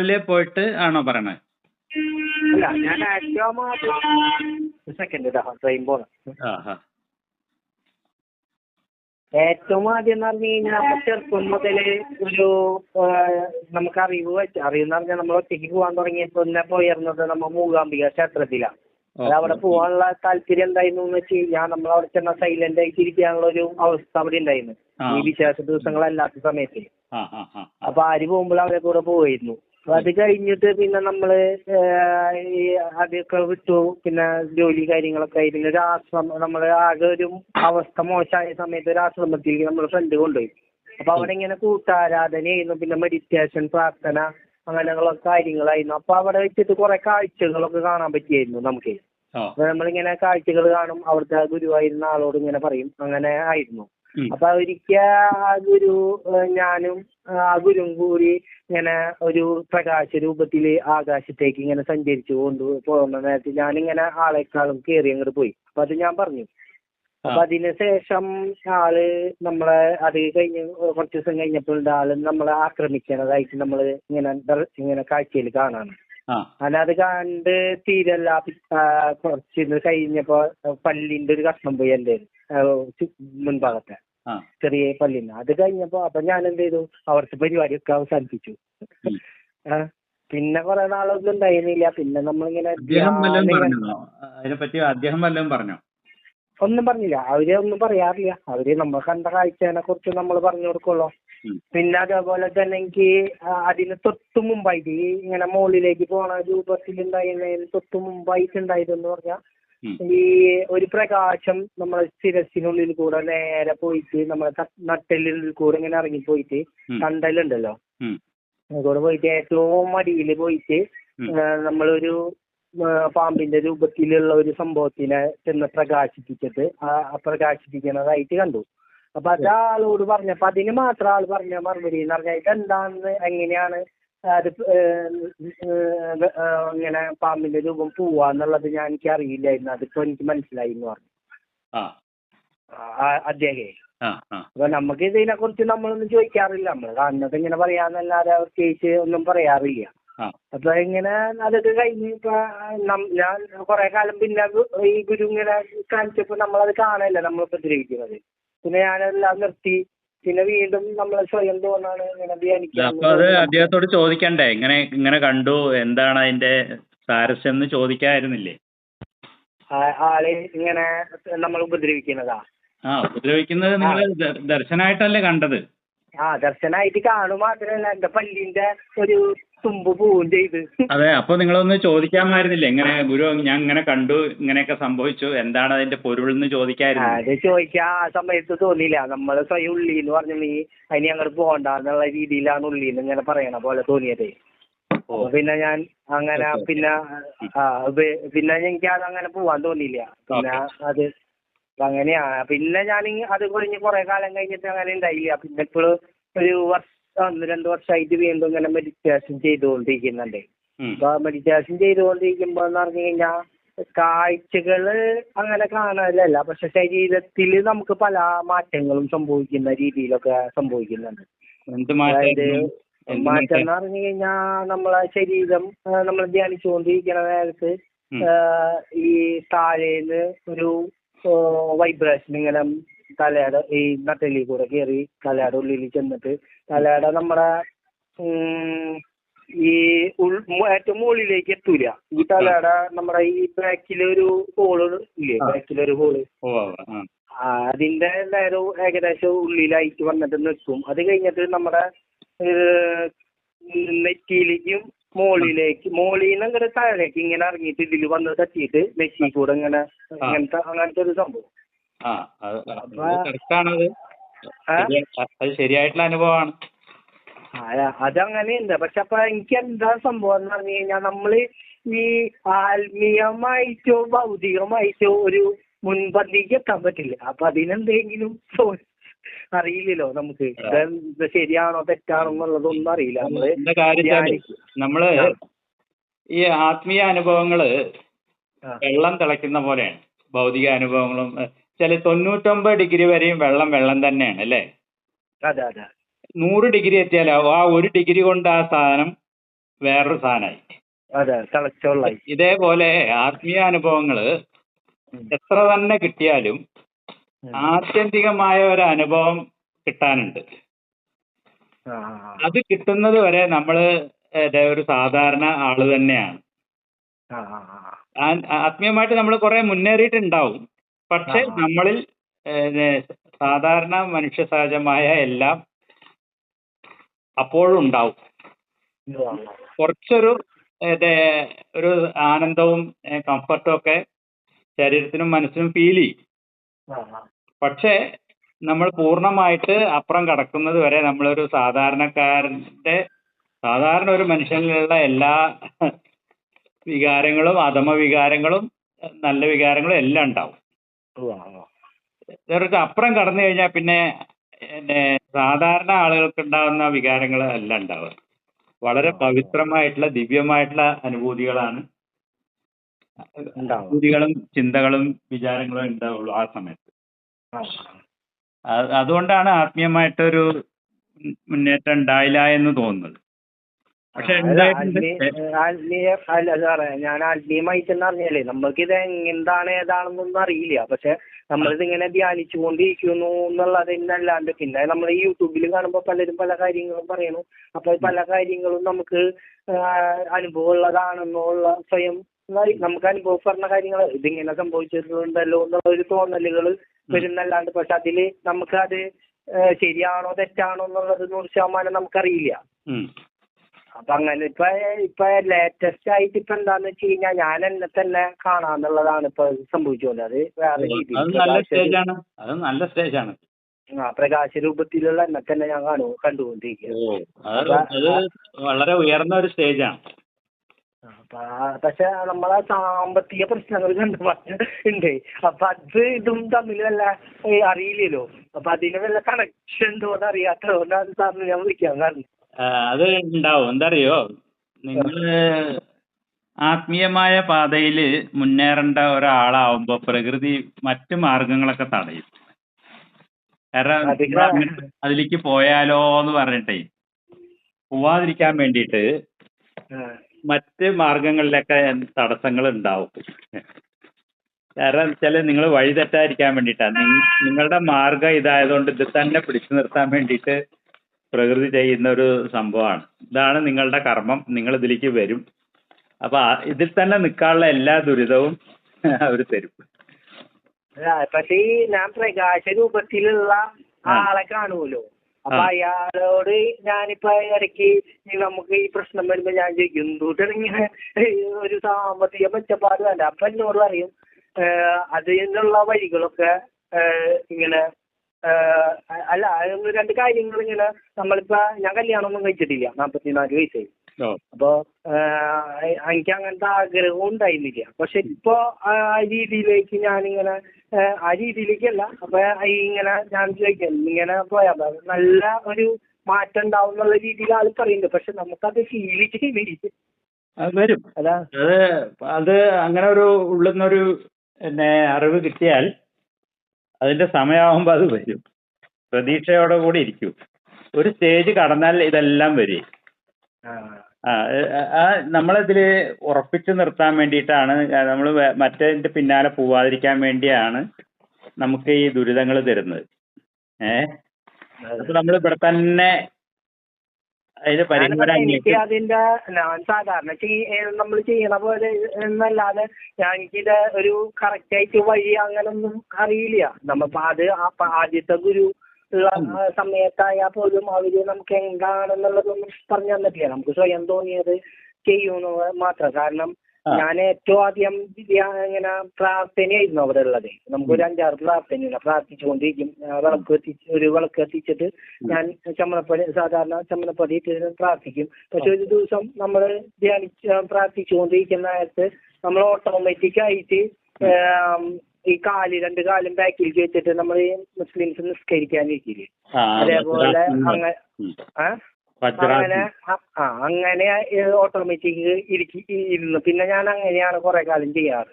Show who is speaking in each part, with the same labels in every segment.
Speaker 1: സ്ഥലങ്ങളിൽ പോയിട്ട് ആണോ പറയണത്
Speaker 2: അല്ല ഞാൻ ഏറ്റവും ആദ്യം. സെക്കൻഡ് ഇതാ ട്രെയിൻ പോണം.
Speaker 1: ആ ആ
Speaker 2: ഏറ്റവും ആദ്യം എന്ന് പറഞ്ഞു കഴിഞ്ഞാൽ നമ്മൾ ചെറുപ്പം മുതലേ ഒരു നമുക്ക് അറിവ് വെച്ച് അറിവ് എന്ന് പറഞ്ഞാൽ നമ്മൾ ഒറ്റയ്ക്ക് പോകാൻ തുടങ്ങിയപ്പോൾ തന്നെ പോയിരുന്നത് നമ്മൾ മൂകാംബിക ക്ഷേത്രത്തിലാണ് അത് അവിടെ പോകാനുള്ള താല്പര്യം എന്തായിരുന്നു എന്ന് വെച്ച് കഴിഞ്ഞാൽ നമ്മൾ അവിടെ ചെന്ന സൈലന്റ് ആയിട്ട് ഇരിക്കാനുള്ള ഒരു അവസ്ഥ അവിടെ ഉണ്ടായിരുന്നു. ഈ വിശേഷ ദിവസങ്ങളല്ലാത്ത സമയത്ത്. അപ്പൊ ആര് പോകുമ്പോൾ അവരെ കൂടെ പോയിരുന്നു അപ്പൊ അത് കഴിഞ്ഞിട്ട് പിന്നെ നമ്മൾ ഏഹ്, ഈ അതൊക്കെ വിട്ടു. പിന്നെ ജോലി കാര്യങ്ങളൊക്കെ ആയി. പിന്നെ ഒരു ആശ്രമം നമ്മൾ ആകെ ഒരു അവസ്ഥ മോശമായ സമയത്ത് ഒരു ആശ്രമത്തിലേക്ക് നമ്മൾ ഫ്രണ്ട് കൊണ്ടുപോയി. അപ്പൊ അവിടെ ഇങ്ങനെ കൂട്ടാരാധനയായിരുന്നു. പിന്നെ മെഡിറ്റേഷൻ പ്രാർത്ഥന അങ്ങനെയുള്ള കാര്യങ്ങളായിരുന്നു. അപ്പൊ അവിടെ വെച്ചിട്ട് കുറെ കാഴ്ചകളൊക്കെ കാണാൻ പറ്റിയായിരുന്നു നമുക്ക്. അപ്പൊ നമ്മളിങ്ങനെ കാഴ്ചകൾ കാണും. അവിടുത്തെ ഗുരുവായിരുന്ന ആളോട് ഇങ്ങനെ പറയും. അങ്ങനെ ആയിരുന്നു. അപ്പൊ അവർക്ക് ആ ഗുരു ഞാനും ആ ഗുരുവും കൂടി ഇങ്ങനെ ഒരു പ്രകാശ രൂപത്തിൽ ആകാശത്തേക്ക് ഇങ്ങനെ സഞ്ചരിച്ചു കൊണ്ട് പോകുന്ന നേരത്ത് ഞാനിങ്ങനെ ആളെക്കാളും കേറി അങ്ങോട്ട് പോയി. അപ്പൊ അത് ഞാൻ പറഞ്ഞു. അപ്പൊ അതിന് ശേഷം ആൾ നമ്മളെ അത് കഴിഞ്ഞ് കുറച്ച് ദിവസം കഴിഞ്ഞപ്പോൾ ആൾ നമ്മളെ ആക്രമിക്കണതായിട്ട് നമ്മൾ ഇങ്ങനെ ഇങ്ങനെ കാഴ്ചയിൽ കാണാണ്. അല്ലാതെ കണ്ട് തീരല്ല കുറച്ച് കഴിഞ്ഞപ്പോ പല്ലിന്റെ ഒരു കഷ്ണം പോയി എന്റെ മുൻഭാഗത്തെ. ചെറിയ പല്ലിന്. അത് കഴിഞ്ഞപ്പോ അപ്പൊ ഞാൻ എന്ത് ചെയ്തു? അവിടുത്തെ പരിപാടിയൊക്കെ അവസാനിപ്പിച്ചു.
Speaker 1: ഉം.
Speaker 2: പിന്നെ കുറെ നാളൊന്നും ഉണ്ടായിരുന്നില്ല. പിന്നെ നമ്മളിങ്ങനെ
Speaker 1: അദ്ദേഹം വല്ലതും പറഞ്ഞോ?
Speaker 2: ഒന്നും പറഞ്ഞില്ല. അവർ ഒന്നും പറയാറില്ല. അവർ നമ്മൾ കണ്ട കാഴ്ചനെ കുറിച്ച് നമ്മൾ പറഞ്ഞു കൊടുക്കുള്ളൂ. പിന്നെ അതേപോലെ തന്നെ എനിക്ക് അതിന് തൊട്ട് മുമ്പായിട്ട് ഈ ഇങ്ങനെ മുകളിലേക്ക് പോണ ഉണ്ടായിരുന്നതിന് തൊട്ട് മുമ്പായിട്ട് ഉണ്ടായതെന്ന് പറഞ്ഞാൽ. ഈ ഒരു പ്രകാശം നമ്മളെ ശിരസിനുള്ളിൽ കൂടെ നേരെ പോയിട്ട് നമ്മളെ നട്ടലിനുള്ളിൽ കൂടെ ഇങ്ങനെ ഇറങ്ങി പോയിട്ട്
Speaker 1: ഉം.
Speaker 2: അതുകൂടെ പോയിട്ട് ഏറ്റവും മടിയിൽ പോയിട്ട് നമ്മളൊരു പാമ്പിന്റെ രൂപത്തിലുള്ള ഒരു സംഭവത്തിനെ ചെന്ന് പ്രകാശിപ്പിച്ചിട്ട് ആ പ്രകാശിപ്പിക്കുന്നതായിട്ട് കണ്ടു. അപ്പൊ അത് ആളോട് പറഞ്ഞപ്പോ അതിന് മാത്രം ആൾ പറഞ്ഞ മറുപടി എന്ന് പറഞ്ഞാൽ ഇതെന്താന്ന് എങ്ങനെയാണ് അത് ഇങ്ങനെ പാമ്പിന്റെ രൂപം പോവാന്നുള്ളത് ഞാൻ എനിക്ക് അറിയില്ലായിരുന്നു അതിപ്പോ എനിക്ക് മനസ്സിലായി എന്ന് പറഞ്ഞു അദ്ദേഹേ. അപ്പൊ നമുക്ക് ഇതിനെ കുറിച്ച് നമ്മളൊന്നും ചോദിക്കാറില്ല. നമ്മൾ കാണുന്നത് ഇങ്ങനെ പറയാന്നല്ലാതെ പ്രത്യേകിച്ച് ഒന്നും പറയാറില്ല. അപ്പൊ ഇങ്ങനെ അതൊക്കെ കഴിഞ്ഞ് ഇപ്പൊ ഞാൻ കുറെ കാലം പിന്നെ ഈ ഗുരു ഇങ്ങനെ കാണിച്ചപ്പോ നമ്മളത് കാണല്ല നമ്മൾ ഉപദ്രവിക്കുന്നത് പിന്നെ ഞാനെല്ലാം നിർത്തി. പിന്നെ വീണ്ടും നമ്മൾ സ്വയം തോന്നാണ് ഇങ്ങനെ
Speaker 1: അപ്പൊ അത് അദ്ദേഹത്തോട് ചോദിക്കണ്ടേ? ഇങ്ങനെ ഇങ്ങനെ കണ്ടു. എന്താണ് അതിന്റെ സാരസ്യം എന്ന് ചോദിക്കായിരുന്നില്ലേ?
Speaker 2: ആ- ആൾ ഇങ്ങനെ നമ്മൾ ഉപദ്രവിക്കുന്നതാ.
Speaker 1: ആ ഉപദ്രവിക്കുന്നത് നിങ്ങൾ ദർശനായിട്ടല്ലേ കണ്ടത്?
Speaker 2: ആ ദർശനായിട്ട് കാണും. മാത്രല്ല എന്റെ പല്ലിന്റെ ഒരു തുമ്പ് പോവും ചെയ്ത്.
Speaker 1: അതെ അപ്പൊ നിങ്ങളൊന്ന് ചോദിക്കാമായിരുന്നില്ലേ? എങ്ങനെ ഗുരു ഞാൻ ഇങ്ങനെ കണ്ടു ഇങ്ങനെയൊക്കെ സംഭവിച്ചു എന്താണ് അതിന്റെ പൊരുൾ എന്ന് ചോദിക്കായിരുന്നു
Speaker 2: അത് ചോദിക്കാൻ ആ സമയത്ത് തോന്നിയില്ല. നമ്മൾ സ്വയം ഉള്ളിന്ന് പറഞ്ഞു നീ അതിന് അങ്ങോട്ട് പോകണ്ട എന്നുള്ള രീതിയിലാണ് ഉള്ളിന്ന് ഇങ്ങനെ പറയണ പോലെ തോന്നിയത്. അപ്പൊ പിന്നെ ഞാൻ അങ്ങനെ. പിന്നെ ആ ഇത് പിന്നെ എനിക്ക് അത് അങ്ങനെ പോവാൻ തോന്നിയില്ല. പിന്നെ അത് അങ്ങനെയാ. പിന്നെ ഞാൻ അത് കഴിഞ്ഞ് കുറെ കാലം കഴിഞ്ഞിട്ട് അങ്ങനെ ഉണ്ടായില്ല. പിന്നെ ഇപ്പോഴും ഒരു വർഷം ഒന്ന് രണ്ട് വർഷമായിട്ട് വീണ്ടും ഇങ്ങനെ മെഡിറ്റേഷൻ ചെയ്തുകൊണ്ടിരിക്കുന്നുണ്ട്. അപ്പൊ മെഡിറ്റേഷൻ ചെയ്തുകൊണ്ടിരിക്കുമ്പോ എന്ന് പറഞ്ഞു കഴിഞ്ഞാൽ കാഴ്ചകൾ അങ്ങനെ കാണാനല്ല പക്ഷെ ശരീരത്തിൽ നമുക്ക് പല മാറ്റങ്ങളും സംഭവിക്കുന്ന രീതിയിലൊക്കെ സംഭവിക്കുന്നുണ്ട്. അതായത് മാറ്റം എന്ന് പറഞ്ഞു കഴിഞ്ഞാൽ നമ്മളെ ശരീരം നമ്മൾ ധ്യാനിച്ചുകൊണ്ടിരിക്കുന്ന നേരത്ത് ഈ താഴേന്ന് ഒരു വൈബ്രേഷൻ ഇങ്ങനെ തലയുടെ ഈ നട്ടെല്ലിൽ കൂടെ കയറി തലയുടെ ഉള്ളിൽ ചെന്നിട്ട് തലയുടെ നമ്മുടെ ഉം, ഈ ഉൾ ഏറ്റവും മുകളിലേക്ക് എത്തൂല. ഈ തലയുടെ നമ്മുടെ ഈ ബാക്കിലൊരു ഹോൾ ഇല്ലേ. ബാക്കിലൊരു ഹോൾ അതിന്റെ നേരം ഏകദേശം ഉള്ളിലായിട്ട് വന്നിട്ട് നിൽക്കും. അത് കഴിഞ്ഞിട്ട് നമ്മുടെ നെറ്റിയിലേക്കും മോളിലേക്ക് മോളിൽ നിന്ന് ഇങ്ങനെ താഴേക്ക് ഇങ്ങനെ ഇറങ്ങിയിട്ട് ഇതിൽ വന്ന് തട്ടിയിട്ട് നെറ്റി കൂടെ ഇങ്ങനെ അങ്ങനത്തെ അങ്ങനത്തെ ഒരു സംഭവം.
Speaker 1: ആ അത് കറക്റ്റാണത്? അത് ശരിയായിട്ടുള്ള അനുഭവമാണ്.
Speaker 2: അതങ്ങനെയുണ്ട്. പക്ഷെ അപ്പൊ എനിക്ക് എന്താ സംഭവം എന്ന് പറഞ്ഞു കഴിഞ്ഞാൽ നമ്മൾ ഈ ആത്മീയമായിട്ടോ ഭൗതികമായിട്ടോ ഒരു മുൻപന്തിക്ക് എത്താൻ പറ്റില്ല. അപ്പൊ അതിനെന്തെങ്കിലും അറിയില്ലല്ലോ നമുക്ക്. ഇത് ശരിയാണോ തെറ്റാണോ എന്നുള്ളതൊന്നും അറിയില്ല.
Speaker 1: നമ്മൾ
Speaker 2: നമ്മൾ
Speaker 1: ഈ ആത്മീയ
Speaker 2: അനുഭവങ്ങൾ.
Speaker 1: വെള്ളം തിളയ്ക്കുന്ന പോലെയാണ്. ഭൗതിക അനുഭവങ്ങളും ചില തൊണ്ണൂറ്റൊമ്പത് ഡിഗ്രി വരെയും വെള്ളം വെള്ളം തന്നെയാണ് അല്ലേ?
Speaker 2: അതെ അതെ.
Speaker 1: നൂറ് ഡിഗ്രി എത്തിയാൽ ആ ഒരു ഡിഗ്രി കൊണ്ട് ആ സാധനം വേറൊരു സാധനമായി.
Speaker 2: അതെ തിളച്ചോളായി.
Speaker 1: ഇതേപോലെ ആത്മീയ അനുഭവങ്ങൾ എത്ര തന്നെ കിട്ടിയാലും ആത്യന്തികമായ ഒരു അനുഭവം കിട്ടാനുണ്ട്. അത് കിട്ടുന്നത് വരെ നമ്മൾ ഒരു സാധാരണ ആൾ തന്നെയാണ്. ആത്മീയമായിട്ട് നമ്മൾ കുറെ മുന്നേറിയിട്ടുണ്ടാവും. പക്ഷെ നമ്മളിൽ സാധാരണ മനുഷ്യ സഹജമായ എല്ലാം അപ്പോഴും ഉണ്ടാവും കുറച്ചൊരു ഒരു ആനന്ദവും കംഫർട്ടും ഒക്കെ ശരീരത്തിനും മനസ്സിനും ഫീൽ ചെയ്യും. പക്ഷേ നമ്മൾ പൂർണമായിട്ട് അപ്പുറം കടക്കുന്നത് വരെ നമ്മളൊരു സാധാരണക്കാരന്റെ സാധാരണ ഒരു മനുഷ്യനിലുള്ള എല്ലാ വികാരങ്ങളും അധമ വികാരങ്ങളും നല്ല വികാരങ്ങളും എല്ലാം ഉണ്ടാവും.
Speaker 2: ഉവ്വ,
Speaker 1: അപ്പുറം കടന്നു കഴിഞ്ഞാൽ പിന്നെ പിന്നെ സാധാരണ ആളുകൾക്ക് ഉണ്ടാകുന്ന വികാരങ്ങൾ അല്ല ഉണ്ടാവുക. വളരെ പവിത്രമായിട്ടുള്ള ദിവ്യമായിട്ടുള്ള അനുഭൂതികളാണ്. അനുഭൂതികളും ചിന്തകളും വിചാരങ്ങളും ഉണ്ടാവുള്ളൂ ആ സമയത്ത്.
Speaker 2: ആ,
Speaker 1: അത് അതുകൊണ്ടാണ് ആത്മീയമായിട്ടൊരു മുന്നേറ്റം ഉണ്ടായില്ല എന്ന് തോന്നുന്നത്. പക്ഷെ
Speaker 2: സാറേ ഞാൻ ആത്മീയമായിട്ടെന്ന് പറഞ്ഞാലേ നമ്മൾക്ക് ഇത് എന്താണ് ഏതാണെന്നൊന്നും അറിയില്ല. പക്ഷെ നമ്മളിത് ഇങ്ങനെ ധ്യാനിച്ചുകൊണ്ടിരിക്കുന്നു എന്നുള്ളത് എന്നല്ലാണ്ട് പിന്നെ നമ്മൾ ഈ യൂട്യൂബിൽ കാണുമ്പോൾ പലരും പല കാര്യങ്ങളും പറയണു. അപ്പൊ പല കാര്യങ്ങളും നമുക്ക് അനുഭവം ഉള്ളതാണെന്നുള്ള സ്വയം നമുക്ക് അനുഭവപ്പെടുന്ന കാര്യങ്ങൾ ഇതിങ്ങനെ സംഭവിച്ചിട്ടുണ്ടല്ലോ എന്നുള്ള ഒരു തോന്നലുകൾ വരുന്നല്ലാണ്ട് പക്ഷെ അതിൽ നമുക്കത് അത് ശരിയാണോ തെറ്റാണോ എന്നുള്ളത് നൂറ് ശതമാനം നമുക്കറിയില്ല. അപ്പൊ അങ്ങനെ ഇപ്പൊ ഇപ്പൊ ലേറ്റസ്റ്റ് ആയിട്ട് ഇപ്പൊ എന്താന്ന് വെച്ച് കഴിഞ്ഞാൽ ഞാൻ എന്നെ തന്നെ കാണാന്നുള്ളതാണ് ഇപ്പൊ സംഭവിച്ചുകൊണ്ട് അത് വേറെ രീതിയിൽ
Speaker 1: അത് നല്ല സ്റ്റേജാണ്
Speaker 2: ആ പ്രകാശ രൂപത്തിലുള്ള എന്നെ തന്നെ ഞാൻ കാണു കണ്ടുകൊണ്ടിരിക്കുക
Speaker 1: വളരെ ഉയർന്ന ഒരു സ്റ്റേജാണ്
Speaker 2: പക്ഷെ നമ്മളെ സാമ്പത്തിക പ്രശ്നങ്ങൾ കണ്ടു ഉണ്ട് അപ്പൊ അത് ഇതും തമ്മിൽ വല്ല അറിയില്ലല്ലോ അപ്പൊ അതിന് വല്ല കണക്ഷൻ ഉണ്ടോന്ന് അറിയാത്തതുകൊണ്ടാണ് സാറിന് ഞാൻ വിളിക്കാൻ കാരണം.
Speaker 1: അത് ഉണ്ടാവും എന്തറിയോ നിങ്ങൾ ആത്മീയമായ പാതയിൽ മുന്നേറേണ്ട ഒരാളാവുമ്പോ പ്രകൃതി മറ്റു മാർഗങ്ങളൊക്കെ തടയും. കാരണം അതിലേക്ക് പോയാലോ എന്ന് പറഞ്ഞിട്ടേ പോവാതിരിക്കാൻ വേണ്ടിയിട്ട് മറ്റ് മാർഗങ്ങളിലൊക്കെ തടസ്സങ്ങൾ ഉണ്ടാവും കാരണം വെച്ചാൽ നിങ്ങൾ വഴി തെറ്റാതിരിക്കാൻ വേണ്ടിയിട്ടാണ് നിങ്ങളുടെ മാർഗം ഇതായതുകൊണ്ട് ഇത് തന്നെ പിടിച്ചു നിർത്താൻ വേണ്ടിയിട്ട് പ്രകൃതി ചെയ്യുന്ന ഒരു സംഭവമാണ്. ഇതാണ് നിങ്ങളുടെ കർമ്മം. നിങ്ങൾ ഇതിലേക്ക് വരും. അപ്പൊ ഇതിൽ തന്നെ നിൽക്കാനുള്ള എല്ലാ ദുരിതവും അവർ തരും.
Speaker 2: പക്ഷേ ഈ ഞാൻ പ്രകാശ രൂപത്തിലുള്ള. ആളെ കാണുമല്ലോ. അപ്പൊ അയാളോട് ഞാനിപ്പോ ഇടയ്ക്ക് നമുക്ക് ഈ പ്രശ്നം വരുമ്പോ ഞാൻ ചോദിക്കും എന്തുകൊണ്ടാണ് ഇങ്ങനെ ഒരു സാമ്പത്തിക മെച്ചപ്പാട് വേണ്ട? അപ്പൊ എന്നോട് പറയും അതിനുള്ള വഴികളൊക്കെ ഇങ്ങനെ അല്ല അതൊന്ന് രണ്ട് കാര്യങ്ങൾ ഇങ്ങനെ നമ്മളിപ്പോ ഞാൻ കല്യാണമൊന്നും കഴിച്ചിട്ടില്ല. നാപ്പത്തിനാല് വയസ്സായി. അപ്പൊ എനിക്ക് അങ്ങനത്തെ ആഗ്രഹവും ഉണ്ടായിരുന്നില്ല. പക്ഷെ ഇപ്പൊ ആ രീതിയിലേക്ക് ഞാനിങ്ങനെ ആ രീതിയിലേക്കല്ല. അപ്പൊ ഇങ്ങനെ ഞാൻ ചോദിക്കാം ഇങ്ങനെ പോയാ. നല്ല ഒരു മാറ്റം ഉണ്ടാവും എന്നുള്ള രീതിയിൽ ആൾ പറയുന്നുണ്ട്. പക്ഷെ നമുക്കത്
Speaker 1: അത് വരും.
Speaker 2: അത്.
Speaker 1: അത് അങ്ങനെ ഒരു ഉള്ളുന്നൊരു പിന്നെ അറിവ് കിട്ടിയാൽ അതിന്റെ സമയമാകുമ്പോൾ അത് വരും. പ്രതീക്ഷയോടെ കൂടി ഇരിക്കും. ഒരു സ്റ്റേജ് കടന്നാൽ ഇതെല്ലാം വരും. ആ. നമ്മളിതിൽ ഉറപ്പിച്ചു നിർത്താൻ വേണ്ടിയിട്ടാണ് നമ്മൾ മറ്റേതിന്റെ പിന്നാലെ പോവാതിരിക്കാൻ വേണ്ടിയാണ് നമുക്ക് ഈ ദുരിതങ്ങൾ തരുന്നത്. ഏഹ് അപ്പൊ നമ്മൾ ഇവിടെ തന്നെ
Speaker 2: എനിക്ക് അതിന്റെ ഞാൻ സാധാരണ നമ്മൾ ചെയ്യണ പോലെ എന്നല്ലാതെ ഞാൻ എനിക്കിത് ഒരു കറക്റ്റ് ആയിട്ട് വഴി അങ്ങനൊന്നും അറിയില്ല നമ്മപ്പോ അത് ആദ്യത്തെ ഗുരു സമയത്തായാൽ പോലും അവർ നമുക്ക് എന്താണെന്നുള്ളതൊന്നും പറഞ്ഞു തന്നിട്ടില്ല നമുക്ക് സ്വയം തോന്നിയത് ചെയ്യുന്നു മാത്രം കാരണം. ഞാൻ ഏറ്റവും ആദ്യം ഇങ്ങനെ പ്രാർത്ഥനയായിരുന്നു അവിടെ ഉള്ളത്. നമുക്കൊരു അഞ്ചാറ് പ്രാർത്ഥന പ്രാർത്ഥിച്ചുകൊണ്ടിരിക്കും. ആ വിളക്ക് കത്തിച്ച് ഒരു വിളക്ക് കത്തിച്ചിട്ട് ഞാൻ ചമ്മണപ്പടി സാധാരണ ചമ്മണപ്പടി പ്രാർത്ഥിക്കും. പക്ഷെ ഒരു ദിവസം നമ്മൾ ധ്യാനിച്ച് പ്രാർത്ഥിച്ചുകൊണ്ടിരിക്കുന്ന നേരത്ത് നമ്മൾ ഓട്ടോമാറ്റിക് ആയിട്ട് ഈ കാൽ രണ്ട് കാലും ബാക്കിൽ വെച്ചിട്ട് നമ്മൾ മുസ്ലിംസ് നിസ്കരിക്കാനിരിക്കില്ലേ? അതേപോലെ അങ്ങനെ
Speaker 1: ഉം.
Speaker 2: അങ്ങനെ ആ അങ്ങനെ ഓട്ടോമാറ്റിക് ഇരിക്കി ഇരുന്നു പിന്നെ ഞാൻ അങ്ങനെയാണ് കുറെ കാലം ചെയ്യാറ്.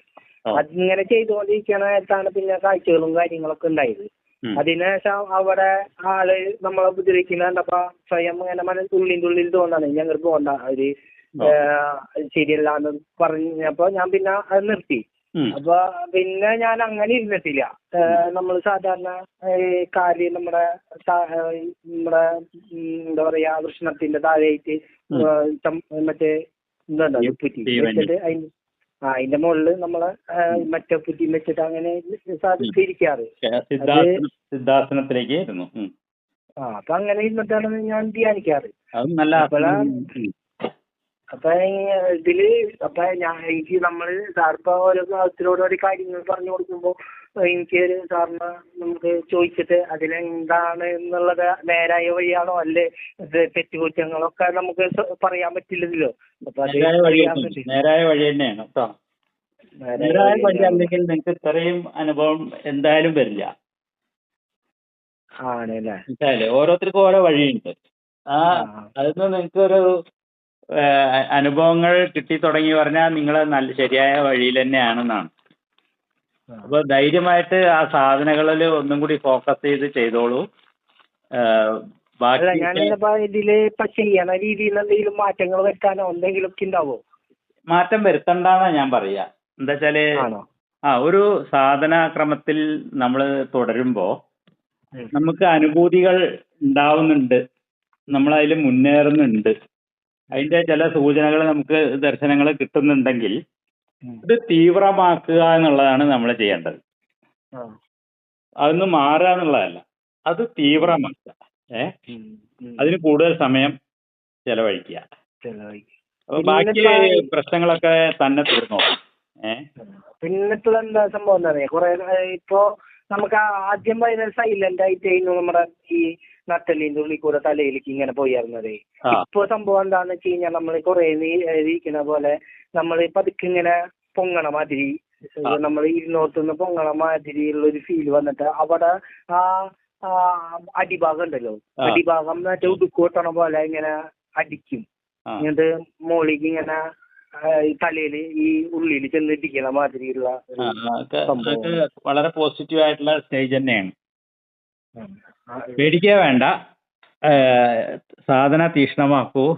Speaker 2: അതിങ്ങനെ ചെയ്തുകൊണ്ടിരിക്കണ നേരത്താണ് പിന്നെ കാഴ്ചകളും കാര്യങ്ങളൊക്കെ ഉണ്ടായത്. അതിനുശേഷം അവിടെ ആൾ നമ്മളെ ഉപദ്രവിക്കുന്ന കണ്ടപ്പോ സ്വയം ഇങ്ങനെ മന ഉള്ളിന്റെ ഉള്ളിൽ തോന്നാണ് ഞങ്ങൾ പോണ്ട ഒരു. ശരിയല്ലാന്ന് പറഞ്ഞപ്പോ ഞാൻ പിന്നെ അത് നിർത്തി. അപ്പൊ പിന്നെ ഞാൻ അങ്ങനെ ഇരുന്നിട്ടില്ല. നമ്മൾ സാധാരണ ഈ കാൽ നമ്മുടെ നമ്മുടെ എന്താ പറയാ കൃഷ്ണത്തിന്റെ താഴെയായിട്ട് മറ്റേ പുറ്റി വെച്ചിട്ട് അതിന്റെ ആ അതിന്റെ മുകളിൽ നമ്മളെ മറ്റേ പുറ്റി വെച്ചിട്ട് അങ്ങനെ ഇരിക്കാറ് ആ അപ്പൊ അങ്ങനെ ഇരുന്നിട്ടാണ് ഞാൻ ധ്യാനിക്കാറ്. അപ്പഴാ-. അപ്പൊ ഇതിൽ അപ്പൊ ഞാൻ എനിക്ക് നമ്മൾ സാറിപ്പോ ഓരോ ക്ലാസ്സിലൂടെ ഓരോ കാര്യങ്ങൾ പറഞ്ഞു കൊടുക്കുമ്പോ എനിക്ക് ഒരു സാറിന് നമുക്ക് ചോദിച്ചിട്ട് അതിലെന്താണ് എന്നുള്ളത് നേരായ വഴിയാണോ? അല്ലെ? ഇത് തെറ്റുകുറ്റങ്ങളൊക്കെ നമുക്ക് പറയാൻ പറ്റില്ലല്ലോ. അപ്പൊ അത്
Speaker 1: നേരായ വഴി തന്നെയാണ് കേട്ടോ.
Speaker 2: നേരായ
Speaker 1: വഴി. അല്ലെങ്കിൽ നിങ്ങൾക്ക് ഇത്രയും അനുഭവം എന്തായാലും വരില്ല.
Speaker 2: ആണല്ലേ?
Speaker 1: ഓരോരുത്തർക്കും ഓരോ വഴിയുണ്ട്. ആ
Speaker 2: ആ.
Speaker 1: നിങ്ങൾക്കൊരു നിങ്ങൾക്ക് ഒരു അനുഭവങ്ങൾ കിട്ടി തുടങ്ങി പറഞ്ഞാൽ നിങ്ങൾ നല്ല ശരിയായ വഴിയിൽ തന്നെയാണെന്നാണ്. അപ്പോൾ ധൈര്യമായിട്ട് ആ സാധനങ്ങളിൽ ഒന്നും കൂടി ഫോക്കസ് ചെയ്ത് ചെയ്തോളൂ. ബാക്കി
Speaker 2: ഇതിൽ ഇപ്പൊ ചെയ്യണ രീതിയിൽ എന്തെങ്കിലും മാറ്റങ്ങൾ വരുത്താനോ എന്തെങ്കിലും ഒക്കെ ഉണ്ടാവോ?
Speaker 1: മാറ്റം വരുത്തണ്ടെന്നാ ഞാൻ പറയാ എന്താ
Speaker 2: വെച്ചാൽ
Speaker 1: ആ ഒരു സാധനാക്രമത്തിൽ നമ്മൾ തുടരുമ്പോൾ
Speaker 2: ഉം.
Speaker 1: നമുക്ക് അനുഭൂതികൾ ഉണ്ടാവുന്നുണ്ട്. അതിൽ മുന്നേറുന്നുണ്ട്. അതിന്റെ ചില സൂചനകൾ നമുക്ക് ദർശനങ്ങൾ കിട്ടുന്നുണ്ടെങ്കിൽ. ഇത് തീവ്രമാക്കുക എന്നുള്ളതാണ് നമ്മൾ ചെയ്യേണ്ടത്. അതൊന്നും മാറുക എന്നുള്ളതല്ല അത് തീവ്രമാക്കുക. ഏ. അതിന് കൂടുതൽ സമയം ചെലവഴിക്കുക.
Speaker 2: ചെലവഴിക്കും.
Speaker 1: അപ്പൊ ബാക്കി പ്രശ്നങ്ങളൊക്കെ തന്നെ തീർന്നോ
Speaker 2: പിന്നിട്ടുള്ള എന്താ സംഭവം എന്താ പറയാ കുറെ ഇപ്പൊ നമുക്ക് ആദ്യം സൈലന്റ് ആയിട്ട് നമ്മുടെ ഈ നട്ടലിന്റെ ഉള്ളിൽ കൂടെ തലയിലേക്ക് ഇങ്ങനെ പോയിരുന്നത് ഇപ്പൊ സംഭവം എന്താന്ന് വെച്ച് കഴിഞ്ഞാൽ നമ്മൾ കുറെ ഇരിക്കുന്ന പോലെ നമ്മൾ പതുക്കെ ഇങ്ങനെ പൊങ്ങണ മാതിരി. നമ്മൾ ഇരുന്നോർത്തുനിന്ന് പൊങ്ങണ മാതിരിയുള്ള ഒരു ഫീൽ വന്നിട്ട് അവിടെ ആ അടിഭാഗം ഉണ്ടല്ലോ. അടിഭാഗം മറ്റേ ഉടുക്ക് കൊട്ടണ പോലെ ഇങ്ങനെ അടിക്കും. എന്നിട്ട് മോളിക്ക് ഇങ്ങനെ തലയിൽ ഈ ഉള്ളിൽ ചെന്നിരിക്കണ മാതിരിയുള്ള ഒരു
Speaker 1: ആ, അതൊക്കെ വളരെ പോസിറ്റീവ് ആയിട്ടുള്ള സ്റ്റേജ് തന്നെയാണ്. പേടിക്കുക വേണ്ട. സാധന തീക്ഷ്ണമാക്കൂ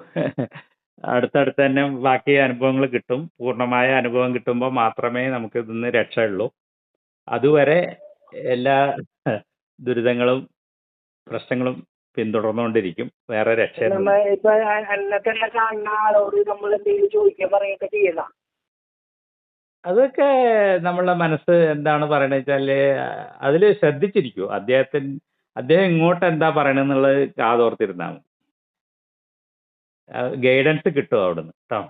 Speaker 1: അടുത്തടുത്ത് തന്നെ ബാക്കി അനുഭവങ്ങൾ കിട്ടും. പൂർണമായ അനുഭവം കിട്ടുമ്പോൾ മാത്രമേ നമുക്ക് ഇതിന്ന് രക്ഷയുള്ളൂ. അതുവരെ എല്ലാ ദുരിതങ്ങളും പ്രശ്നങ്ങളും പിന്തുടർന്നുകൊണ്ടിരിക്കും. വേറെ
Speaker 2: രക്ഷ
Speaker 1: അതൊക്കെ നമ്മളെ മനസ്സ് എന്താണ് പറയണത് അതിൽ ശ്രദ്ധിച്ചിരിക്കൂ. അദ്ദേഹത്തിന് അദ്ദേഹം ഇങ്ങോട്ട് എന്താ പറയണെന്നുള്ളത് കാതോർത്തിരുന്നാൽ മതി. ഗൈഡൻസ് കിട്ടും അവിടുന്ന്. കേട്ടോ